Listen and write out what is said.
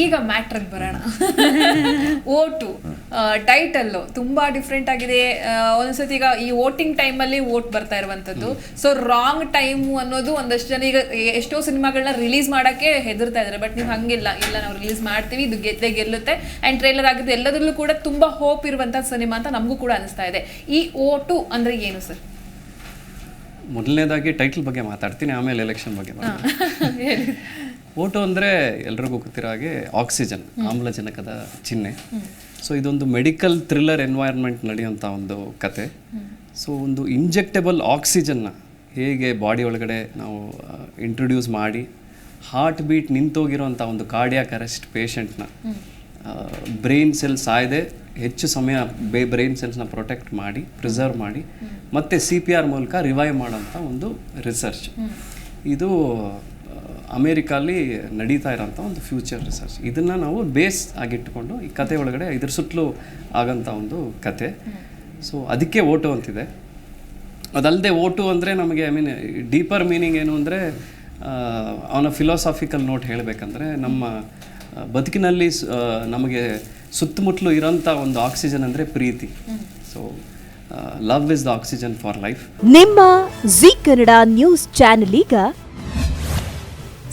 ಈಗ ಮ್ಯಾಟ್ರಲ್ಲಿ ಬರೋಣ. Vote title ತುಂಬಾ ಡಿಫ್ರೆಂಟ್ ಆಗಿದೆ. ಒಂದ್ಸತಿ ಈಗ ಈ ವೋಟಿಂಗ್ ಟೈಮಲ್ಲಿ ವೋಟ್ ಬರ್ತಾ ಇರುವಂತದ್ದು. ಸೊ ರಾಂಗ್ ಟೈಮು ಅನ್ನೋದು ಒಂದಷ್ಟು ಜನ ಈಗ ಎಷ್ಟೋ ಸಿನಿಮಾಗಳನ್ನ ರಿಲೀಸ್ ಮಾಡಕ್ಕೆ ಹೆದರ್ತಾ ಇದ್ದಾರೆ ಬಟ್ ನೀವು ಹಂಗಿಲ್ಲ. ಇಲ್ಲ ನಾವು ರಿಲೀಸ್ ಮಾಡ್ತೀವಿ ಇದು ಗೆದ್ದೆ ಗೆಲ್ಲುತ್ತೆ. ಅಂಡ್ ಟ್ರೈಲರ್ ಆಗಿದ್ದು ಎಲ್ಲದರಲ್ಲೂ ಕೂಡ ತುಂಬಾ ಹೋಪ್ ಇರುವಂತ ಸಿನಿಮಾ ಅಂತ ನಮಗೂ ಕೂಡ ಅನಿಸ್ತಾ ಇದೆ. ಈ ಓಟು ಅಂದ್ರೆ ಏನು ಸರ್ ಮೊದಲನೇದಾಗಿ ಟೈಟಲ್ ಬಗ್ಗೆ ಮಾತಾಡ್ತೀನಿ ಆಮೇಲೆ ಎಲೆಕ್ಷನ್ ಬಗ್ಗೆ ಓಟು ಅಂದರೆ ಎಲ್ರಿಗೂ ಗೊತ್ತಿರೋ ಹಾಗೆ ಆಕ್ಸಿಜನ್, ಆಮ್ಲಜನಕದ ಚಿಹ್ನೆ. ಸೊ ಇದೊಂದು ಮೆಡಿಕಲ್ ಥ್ರಿಲ್ಲರ್ ಎನ್ವೈರ್ಮೆಂಟ್ ನಡೆಯುವಂಥ ಒಂದು ಕತೆ. ಸೊ ಒಂದು ಇಂಜೆಕ್ಟೆಬಲ್ ಆಕ್ಸಿಜನ್ನ ಹೇಗೆ ಬಾಡಿ ಒಳಗಡೆ ನಾವು ಇಂಟ್ರೊಡ್ಯೂಸ್ ಮಾಡಿ ಹಾರ್ಟ್ ಬೀಟ್ ನಿಂತೋಗಿರೋಂಥ ಒಂದು ಕಾರ್ಡಿಯಾಕ್ ಅರೆಸ್ಟ್ ಪೇಷಂಟ್ನ ಬ್ರೈನ್ ಸೆಲ್ ಸಾಯದೆ ಹೆಚ್ಚು ಸಮಯ ಬೇ ಬ್ರೈನ್ ಸೆಲ್ಸ್ನ ಪ್ರೊಟೆಕ್ಟ್ ಮಾಡಿ ಪ್ರಿಸರ್ವ್ ಮಾಡಿ, ಮತ್ತೆ ಸಿ ಪಿ ಆರ್ ಮೂಲಕ ರಿವೈವ್ ಮಾಡೋಂಥ ಒಂದು ರಿಸರ್ಚ್ ಇದು ಅಮೇರಿಕಲ್ಲಿ ನಡೀತಾ ಇರೋಂಥ ಒಂದು ಫ್ಯೂಚರ್ ರಿಸರ್ಚ್. ಇದನ್ನು ನಾವು ಬೇಸ್ ಆಗಿಟ್ಟುಕೊಂಡು ಈ ಕತೆ ಒಳಗಡೆ ಇದ್ರ ಸುತ್ತಲೂ ಆಗೋಂಥ ಒಂದು ಕತೆ. ಸೊ, ಅದಕ್ಕೆ ಓಟು ಅಂತಿದೆ. ಅದಲ್ಲದೆ ಓಟು ಅಂದರೆ ನಮಗೆ ಐ ಮೀನ್ ಡೀಪರ್ ಮೀನಿಂಗ್ ಏನು ಅಂದರೆ ಅವನ ಫಿಲಾಸಫಿಕಲ್ ನೋಟ್ ಹೇಳಬೇಕಂದ್ರೆ, ನಮ್ಮ ಬದುಕಿನಲ್ಲಿ ನಮಗೆ ಸುತ್ತಮುತ್ತಲು ಇರೋಂಥ ಒಂದು ಆಕ್ಸಿಜನ್ ಅಂದರೆ ಪ್ರೀತಿ. So love is the oxygen for life ನಿಮ್ಮ ಜಿ ಕನ್ನಡ ನ್ಯೂಸ್ ಚಾನೆಲ್ ಈಗ